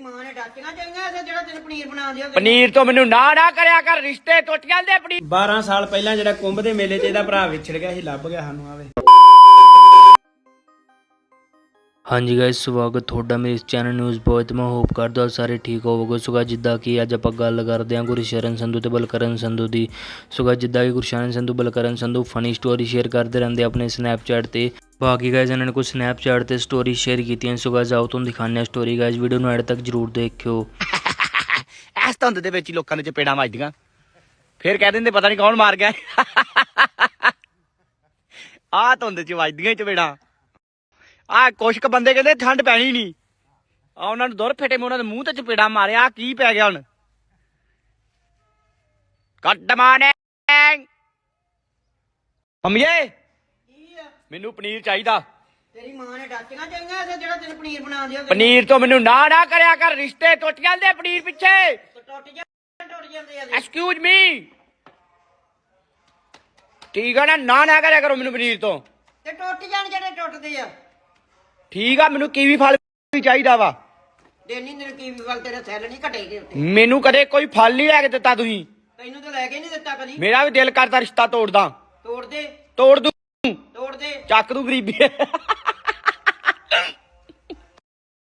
ਮਾਂ ਨੇ ਡਾਕੀਆਂ ਚਾਹੀਆਂ ਐਸੇ ਜਿਹੜਾ ਤੈਨੂੰ ਪਨੀਰ ਤੋਂ ਮੈਨੂੰ ਨਾ ਨਾ ਕਰਿਆ ਕਰ ਰਿਸ਼ਤੇ ਟੁੱਟ ਜਾਂਦੇ ਪਨੀਰ। 12 ਸਾਲ ਪਹਿਲਾਂ ਜਿਹੜਾ ਕੁੰਭ ਦੇ ਮੇਲੇ 'ਚ ਇਹਦਾ ਭਰਾ ਵਿਛੜ ਗਿਆ ਸੀ ਲੱਭ ਗਿਆ ਸਾਨੂੰ ਆਵੇ। ਹਾਂਜੀ ਗਾਇਸ ਸਵਾਗਤ ਤੁਹਾਡਾ ਮੇਰੇ ਇਸ ਚੈਨਲ ਨਿਊਜ਼ ਬੋਏ ਤੇ ਮੈਂ ਹੋਪ ਕਰਦਾ ਸਾਰੇ ਠੀਕ ਹੋਵੋਗੇ। ਸੁਗਾ ਜਿੱਦਾਂ ਕਿ ਅੱਜ ਆਪਾਂ ਗੱਲ ਕਰਦੇ ਹਾਂ ਗੁਰਸ਼ਰਨ ਸੰਧੂ ਤੇ ਬਲਕਰਨ ਸੰਧੂ ਦੀ। ਸੁਗਾ ਜਿੱਦਾਂ ਕਿ Gursharan Sandhu Balkaran Sandhu funny story share ਕਰਦੇ ਰਹਿੰਦੇ ਆਪਣੇ ਸਨੈਪਚੈਟ ਤੇ। ਬਾਕੀ ਗਾਇਜ਼ ਇਹਨਾਂ ਨੇ ਕੁਝ ਸਨੈਪਚੈਟ ਤੇ ਸਟੋਰੀ ਸ਼ੇਅਰ ਕੀਤੀਆਂ ਸੁਗਾ ਜਾਓ ਤੁਹਾਨੂੰ ਦਿਖਾਉਂਦੇ ਹਾਂ ਸਟੋਰੀ ਗਾਇਸ ਵੀਡੀਓ ਨੂੰ ਐਡ ਤੱਕ ਜਰੂਰ ਦੇਖਿਓ। ਐਸ ਧੁੰਦ ਦੇ ਵਿੱਚ ਹੀ ਲੋਕਾਂ ਨੇ ਚਪੇੜਾਂ ਵੱਜਦੀਆਂ। ਫਿਰ ਕਹਿ ਦਿੰਦੇ, ਪਤਾ ਨਹੀਂ ਕੌਣ ਮਾਰ ਗਿਆ। ਆਹ ਧੁੰਦ ਚ ਵੱਜਦੀਆਂ ਚਪੇੜਾਂ। ਆਹ ਕੁਛ ਕੁ ਬੰਦੇ ਕਹਿੰਦੇ, ਠੰਡ ਪੈਣੀ ਨਹੀਂ ਆ ਉਹਨਾਂ ਨੂੰ ਦੁਰ ਫੇਟੇ ਮੈਂ ਉਹਨਾਂ ਦੇ ਮੂੰਹ ਤੇ ਚਪੇੜਾਂ ਮਾਰਿਆ ਆਹ ਕੀ ਪੈ ਗਿਆ ਹੁਣ? ਕੱਟ ਮਾਨੇ ਮੰਮੀਏ ਮੈਨੂੰ ਪਨੀਰ ਚਾਹੀਦਾ। ਤੇਰੀ ਮਾਂ ਨੇ ਡਾਕੀਆਂ ਚਾਹੀਆਂ ਐਸੇ ਜਿਹੜਾ ਤੈਨੂੰ ਪਨੀਰ ਬਣਾ ਦਿਓ ਪਨੀਰ ਤੋਂ ਮੈਨੂੰ ਨਾ ਨਾ ਕਰਿਆ ਕਰ ਰਿਸ਼ਤੇ ਟੁੱਟ ਜਾਂਦੇ ਪਨੀਰ ਪਿੱਛੇ। ਟੁੱਟ ਜਾ ਟੁੱਟ ਜਾਂਦੇ ਆ ਐਕਸਕਿਊਜ਼ ਮੀ ਠੀਕ ਆ ਨਾ ਨਾ ਨਾ ਕਰਿਆ ਕਰੋ ਮੈਨੂੰ ਪਨੀਰ ਤੋਂ। ਤੇ ਟੁੱਟ ਜਾਣ ਜਿਹੜੇ ਟੁੱਟਦੇ ਆ। ਠੀਕ ਆ ਮੈਨੂੰ ਕੀਵੀ ਫਲ ਵੀ ਚਾਹੀਦਾ ਵਾ। ਦੇਨੀ ਦਿਨ ਕੀ ਵੱਲ ਤੇਰਾ ਸੈੱਲ ਨਹੀਂ ਘਟੇ ਦੇ ਉੱਤੇ। ਮੈਨੂੰ ਕਦੇ ਕੋਈ ਫਲ ਨਹੀਂ ਲੈ ਕੇ ਦਿੱਤਾ ਤੁਸੀਂ। ਤੈਨੂੰ ਤਾਂ ਲੈ ਕੇ ਨਹੀਂ ਦਿੱਤਾ ਕਦੀ। ਮੇਰਾ ਵੀ ਦਿਲ ਕਰਦਾ ਰਿਸ਼ਤਾ ਤੋੜਦਾ। ਤੋੜ ਦੇ ਤੋੜ ਦੂੰ ਤੋੜ ਦੇ ਚੱਕ ਤੂੰ ਗਰੀਬੀ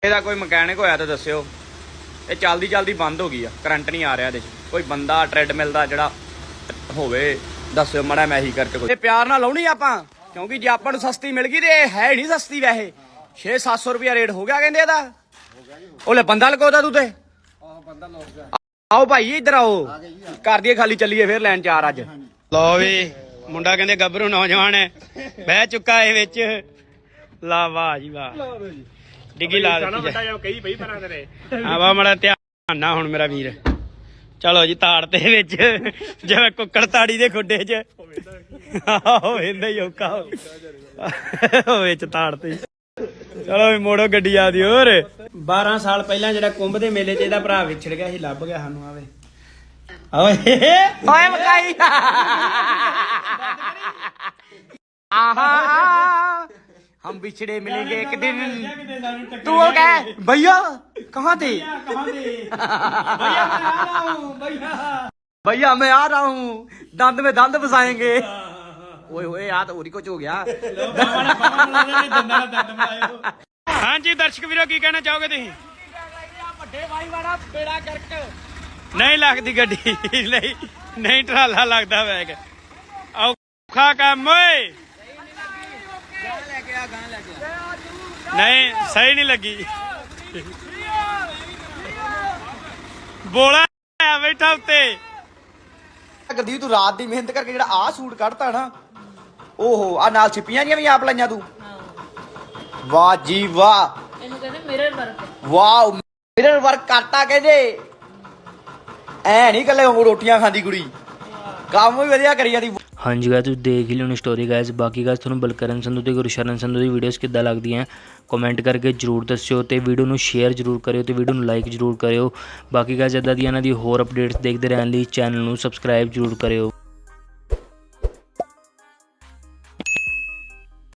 ਇਹਦਾ ਕੋਈ ਮਕੈਨਿਕ ਹੋਇਆ ਤਾਂ ਦੱਸਿਓ ਇਹ ਚੱਲਦੀ ਚੱਲਦੀ ਬੰਦ ਹੋ ਗਈ ਆ ਕਰੰਟ ਨਹੀਂ ਆ ਰਿਹਾ ਇਹਦੇ 'ਚ ਕੋਈ ਬੰਦਾ ਟ੍ਰੈਡਮਿਲ ਦਾ ਜਿਹੜਾ ਹੋਵੇ ਦੱਸਿਓ ਮੜਾ ਮੈਂ ਹੀ ਕਰਕੇ ਕੋਈ ਇਹ ਪਿਆਰ ਨਾਲ ਲਾਉਣੀ ਆਪਾਂ ਕਿਉਂਕਿ ਜੇ ਆਪਾਂ ਨੂੰ ਸਸਤੀ ਮਿਲ ਗਈ ਤੇ ਇਹ ਹੈ ਨਹੀਂ ਸਸਤੀ ਵੈਸੇ 6-700 ਰੁਪਿਆ ਰੇਟ ਹੋ ਗਿਆ ਕਹਿੰਦੇ ਇਹਦਾ ਉਹਲੇ ਬੰਦਾ ਲਗਾਉਦਾ ਤੂੰ ਤੇ ਆਓ ਭਾਈ ਇੱਧਰ ਆਓ ਕਰ ਦਈਏ ਖਾਲੀ ਚੱਲੀਏ ਫੇਰ ਲੈਣ ਚਾਰ ਅੱਜ ਲਓ ਵੀ ਮੁੰਡਾ ਕਹਿੰਦੇ ਗੱਭਰੂ ਨੌਜਵਾਨ ਹੈ। ਬਹਿ ਚੁੱਕਾ ਇਹ ਵਿੱਚ। ਲਾ ਵਾਹ ਜੀ ਵਾਹ ਡਿੱਗੀ ਲਾ ਦਿੱਤੀ ਜਾ ਕਈ ਪਈ ਪਰਾਂ ਤੇਰੇ। ਆ ਵਾ ਮੜਾ ਧਿਆਨ ਨਾ ਹੁਣ ਮੇਰਾ ਵੀਰ। ਚਲੋ ਜੀ ਤਾੜ ਤੇ ਵਿੱਚ। ਜਿਵੇਂ ਕੁੱਕੜ ਤਾੜੀ ਦੇ ਖੁੱਡੇ 'ਚ। ਆਹੋ ਵੇਂਦਾ ਹੀ ਔਕਾ ਹੋ ਵਿੱਚ ਤਾੜ ਤੇ। ਚਲੋ ਵੀ ਮੋੜੋ ਗੱਡੀ ਆ ਦੀ ਹੋਰ। 12 ਸਾਲ ਪਹਿਲਾਂ ਜਿਹੜਾ ਕੁੰਭ ਦੇ ਮੇਲੇ 'ਚ ਇਹਦਾ ਭਰਾ ਵਿਛੜ ਗਿਆ ਸੀ ਲੱਭ ਗਿਆ ਸਾਨੂੰ ਆਵੇ। ਓਏ ਓਏ ਮਕਾਈ आहा हम बिछड़े मिलेंगे एक दिन तू वो क्या है? भैया कहाँ थे ਕਹਾਂ ਦੇ ਭਈਆ ਮੈਂ ਆ ਰਹਾ ਹੂੰ ਭਈਆ भैया मैं आ रहा हूँ दंद में दंद फसाएंगे ओए ओए यार तो और ही कुछ हो गया ਹਾਂਜੀ ਦਰਸ਼ਕ ਵੀਰੋ ਕੀ ਕਹਿਣਾ ਚਾਹੋਗੇ ਤੁਸੀਂ ਵੱਡੇ ਭਾਈ ਵਾਲਾ ਬੇੜਾ ਕਰਕ ਨਹੀਂ ਲੱਗਦੀ ਗੱਡੀ ਨਹੀਂ ਨਹੀਂ ਟਰਾਲਾ ਲੱਗਦਾ ਬੈਗ। ਔਖਾ ਕੰਮ ਓਏ। ਨਹੀਂ ਸਹੀ ਨਹੀਂ ਲੱਗੀ। ਬੋਲਾ ਆ ਬੈਠਾ ਉੱਤੇ। ਗਰਦੀਪ ਤੂੰ ਰਾਤ ਦੀ ਮਿਹਨਤ ਕਰਕੇ ਜਿਹੜਾ ਆਹ ਸੂਟ ਕੱਢਤਾ ਨਾ ਓਹੋ ਆ ਨਾਲ ਛਿਪੀਆਂ ਜੀਆਂ ਵੀ ਆਪ ਲਾਈਆਂ ਤੂੰ। ਵਾਹ ਜੀ ਵਾਹ। ਇਹਨੂੰ ਕਹਿੰਦੇ mirror work wow mirror work ਕਰਤਾ ਕਹਿੰਦੇ। ਐ ਨਹੀਂ ਕੱਲੇ ਵਾਂਗੂ ਰੋਟੀਆਂ ਖਾਂਦੀ ਕੁੜੀ। ਕੰਮ ਵੀ ਵਧੀਆ ਕਰੀ ਜਾਂਦੀ। ਹਾਂਜੀ ਗਾਇਸ ਤੁਸੀਂ ਦੇਖ ਹੀ ਲਿਓਣੀ ਸਟੋਰੀ ਗਾਇਸ ਬਾਕੀ ਗਾਇਸ ਤੁਹਾਨੂੰ ਬਲਕਰਨ ਸੰਧੂ ਤੇ ਗੁਰਸ਼ਰਨ ਸੰਧੂ ਦੀ ਵੀਡੀਓਜ਼ ਕਿੱਦਾਂ ਲੱਗਦੀਆਂ ਕਮੈਂਟ ਕਰਕੇ ਜਰੂਰ ਦੱਸਿਓ ਤੇ ਵੀਡੀਓ ਨੂੰ ਸ਼ੇਅਰ ਜਰੂਰ ਕਰਿਓ ਤੇ ਵੀਡੀਓ ਨੂੰ ਲਾਈਕ ਜਰੂਰ ਕਰਿਓ। ਬਾਕੀ ਗਾਇਸ ਇਦਾਂ ਦੀਆਂ ਇਹਨਾਂ ਦੀ ਹੋਰ ਅਪਡੇਟਸ ਦੇਖਦੇ ਰਹਿਣ ਲਈ ਚੈਨਲ ਨੂੰ ਸਬਸਕ੍ਰਾਈਬ ਜਰੂਰ ਕਰਿਓ।